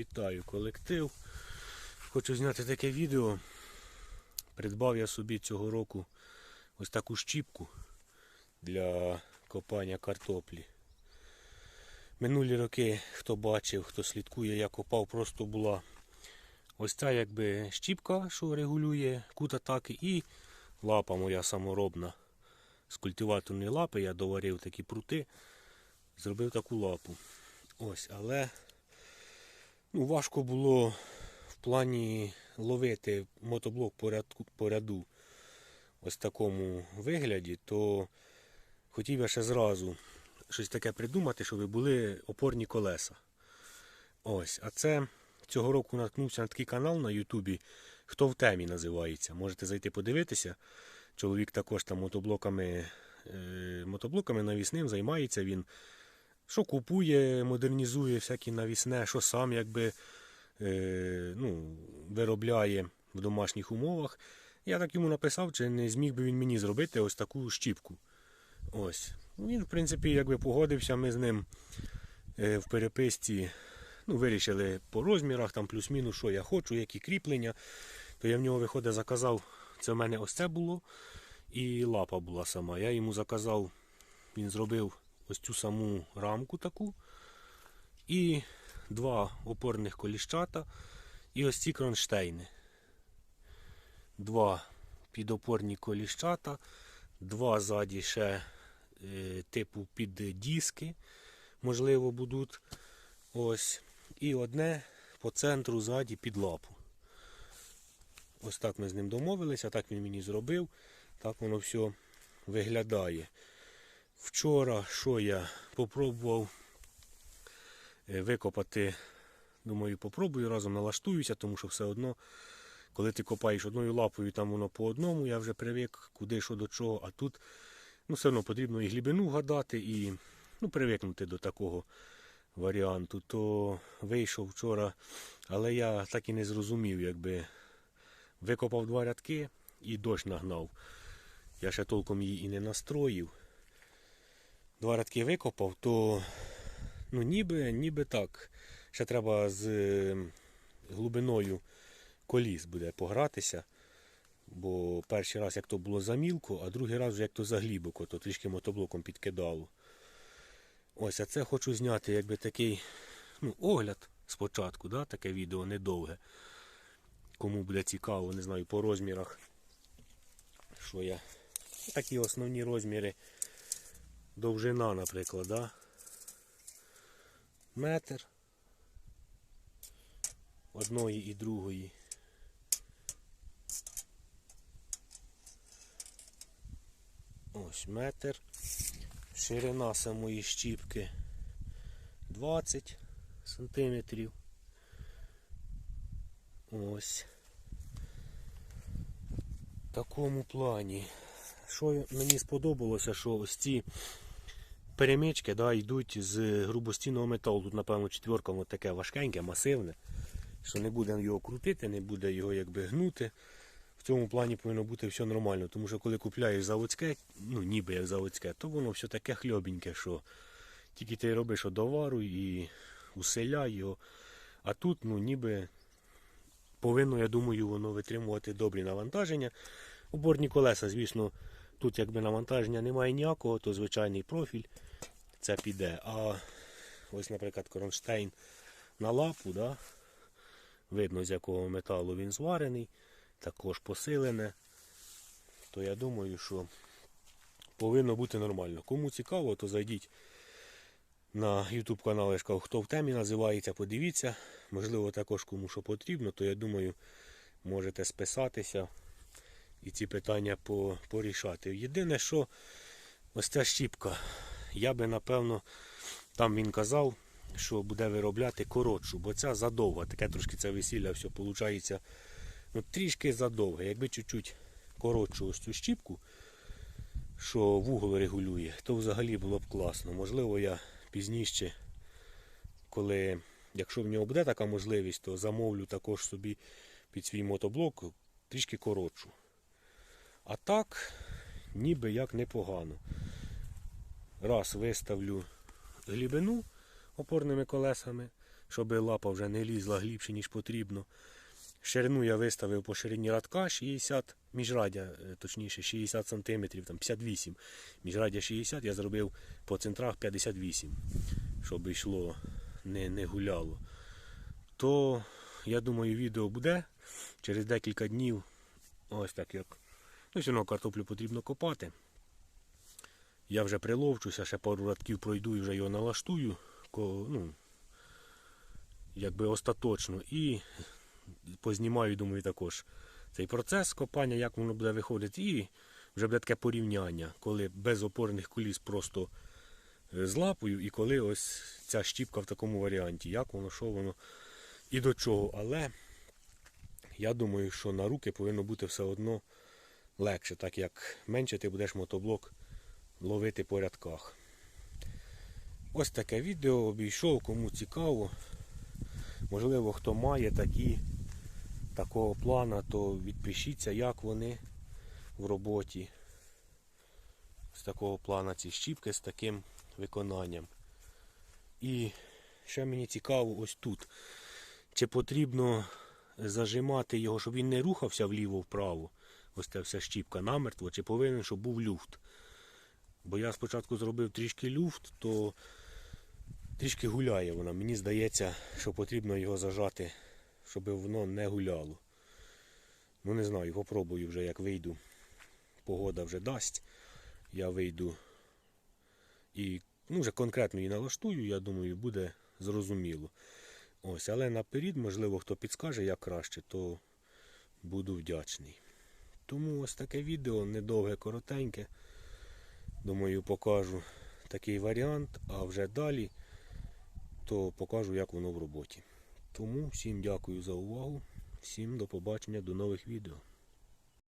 Вітаю колектив. Хочу зняти таке відео. Придбав я собі цього року ось таку щіпку для копання картоплі. Минулі роки, хто бачив, хто слідкує, я копав, просто була ось ця якби щіпка, що регулює кут атаки, і лапа моя саморобна. З культиваторної лапи я доварив такі прути, зробив таку лапу. Ось, але ну, важко було в плані ловити мотоблок по ряду ось такому вигляді, то хотів я ще зразу щось таке придумати, щоб були опорні колеса. Ось, а це цього року наткнувся на такий канал на Ютубі, хто в темі називається. Можете зайти подивитися. Чоловік також там мотоблоками, е, мотоблоками навісним займається він. Що купує, модернізує всякі навісне, що сам якби е, ну, виробляє в домашніх умовах. Я так йому написав, чи не зміг би він мені зробити ось таку щіпку. Ось. Він, в принципі, якби погодився, ми з ним е, в переписці ну, вирішили по розмірах, там плюс-мінус, що я хочу, які кріплення. То я в нього виходить, заказав. Це в мене ось це було. І лапа була сама. Я йому заказав, він зробив ось цю саму рамку таку. І два опорних коліщата. І ось ці кронштейни. Два підопорні коліщата, два ззаді ще е, типу під диски, можливо, будуть. Ось. І одне по центру ззаді під лапу. Ось так ми з ним домовилися, так він мені зробив. Так воно все виглядає. Вчора, що я попробував е, викопати, думаю, попробую, разом налаштуюся, тому що все одно, коли ти копаєш одною лапою, там воно по одному, я вже привик, куди що до чого, а тут ну, все одно потрібно і глибину гадати, і ну, привикнути до такого варіанту. То вийшов вчора, але я так і не зрозумів, якби викопав два рядки і дощ нагнав. Я ще толком її і не настроїв. Два рядки викопав, то ну ніби, ніби так. Ще треба з е, глибиною коліс буде погратися. Бо перший раз як то було замілко, а другий раз як то заглибоко, то трішки мотоблоком підкидало. Ось, а це хочу зняти якби такий ну, огляд спочатку, да, таке відео недовге. Кому буде цікаво, не знаю, по розмірах. Що я. Такі основні розміри. Довжина, наприклад, да? метр одної і другої. Ось метр. Ширина самої щіпки 20 сантиметрів. Ось. В такому плані. Що мені сподобалося, що ось ці перемички да, йдуть з грубостінного металу. Тут, напевно, четверка воно таке важкеньке, масивне, що не буде його крутити, не буде його якби гнути. В цьому плані повинно бути все нормально. Тому що коли купляєш заводське, ну ніби як заводське, то воно все таке хльобеньке, що тільки ти робиш одовару і уселяй його. А тут, ну ніби повинно, я думаю, воно витримувати добрі навантаження. Оборні колеса, звісно, тут якби навантаження немає ніякого, то звичайний профіль це піде. А ось, наприклад, кронштейн на лапу, да? видно з якого металу він зварений, також посилене. То я думаю, що повинно бути нормально. Кому цікаво, то зайдіть на YouTube канал, кажу, хто в темі називається, подивіться. Можливо, також кому що потрібно, то я думаю, можете списатися і ці питання порішати. Єдине, що ось ця щіпка, я би напевно, там він казав, що буде виробляти коротшу, бо ця задовга, таке трошки це весілля, все виходить ну, трішки задовге. Якби чуть-чуть коротшу ось цю щіпку, що вугол регулює, то взагалі було б класно. Можливо, я пізніше, коли, якщо в нього буде така можливість, то замовлю також собі під свій мотоблок трішки коротшу. А так, ніби як непогано. Раз виставлю глибину опорними колесами, щоб лапа вже не лізла глибше, ніж потрібно. Ширину я виставив по ширині радка 60, міжрадя, е, точніше 60 см, там 58. Міжрадя 60, я зробив по центрах 58, щоб йшло, не, не гуляло. То я думаю, відео буде через декілька днів. Ось так як. Ну, все одно картоплю потрібно копати. Я вже приловчуся, ще пару радків пройду і вже його налаштую. Ну, якби остаточно. І познімаю, думаю, також цей процес копання, як воно буде виходити. І вже буде таке порівняння, коли без опорних коліс просто е, з лапою, і коли ось ця щіпка в такому варіанті, як воно, що воно і до чого. Але я думаю, що на руки повинно бути все одно легше, так як менше ти будеш мотоблок ловити по рядках. Ось таке відео обійшов, кому цікаво. Можливо, хто має такі, такого плана, то відпишіться, як вони в роботі. З такого плана ці щіпки з таким виконанням. І ще мені цікаво ось тут. Чи потрібно зажимати його, щоб він не рухався вліво-вправо. Ось ця вся щіпка намертво, чи повинен, щоб був люфт. Бо я спочатку зробив трішки люфт, то трішки гуляє вона. Мені здається, що потрібно його зажати, щоб воно не гуляло. Ну не знаю, попробую вже як вийду. Погода вже дасть. Я вийду і ну, вже конкретно її налаштую, я думаю, буде зрозуміло. Ось, але наперед, можливо, хто підскаже, як краще, то буду вдячний. Тому ось таке відео, недовге, коротеньке. Думаю, покажу такий варіант, а вже далі то покажу, як воно в роботі. Тому всім дякую за увагу, всім до побачення, до нових відео.